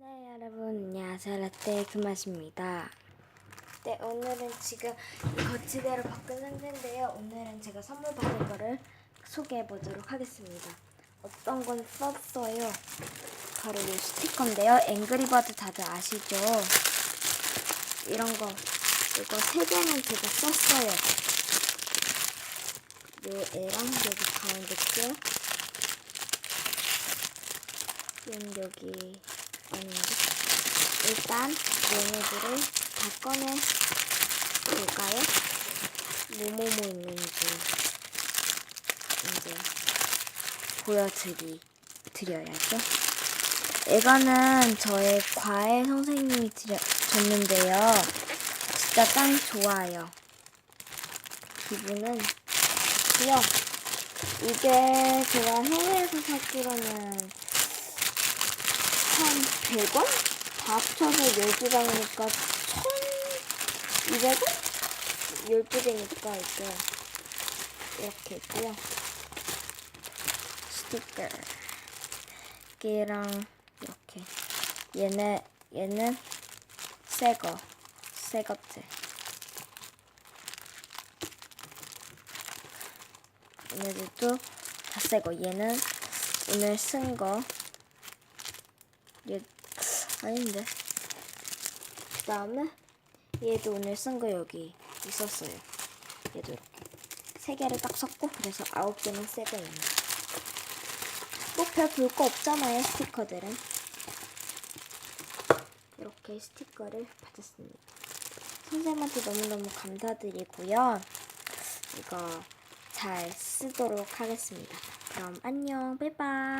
네 여러분 안녕하세요. 라떼 금맛입니다. 네 오늘은 지금 이 거치대로 바꾼 상태인데요. 오늘은 제가 선물 받은 거를 소개해 보도록 하겠습니다. 어떤 건 썼어요? 바로 이 스티커인데요. 앵그리버드 다들 아시죠? 이런 거 이거 세 개는 제가 썼어요. 요 애랑 여기 가운데 게 얘는 여기 아닌데 일단 얘네들을 다 꺼내 볼까요? 뭐뭐뭐 있는지 이제 보여드리 드려야죠. 이거는 저의 과외 선생님이 드려, 줬는데요. 진짜 짱 좋아요. 기분은 좋고요. 이게 제가 해외에서 샀기로는 1,100원? 다 합쳐서 12장이니까 1,200원? 12개니까 이게 이렇게 있고요. 스티커. 얘랑 이렇게. 얘네, 얘는 새거. 새것들. 얘네들도 다 새거. 얘는 오늘 쓴 거. 얘 아닌데. 그 다음에 얘도 오늘 쓴 거 여기 있었어요. 얘도 이렇게 세 개를 딱 섞고 그래서 아홉 개는 새 거입니다. 꼭별 볼 거 없잖아요 스티커들은. 이렇게 스티커를 받았습니다. 선생님한테 너무너무 감사드리고요. 이거 잘 쓰도록 하겠습니다. 그럼 안녕, 바이바이.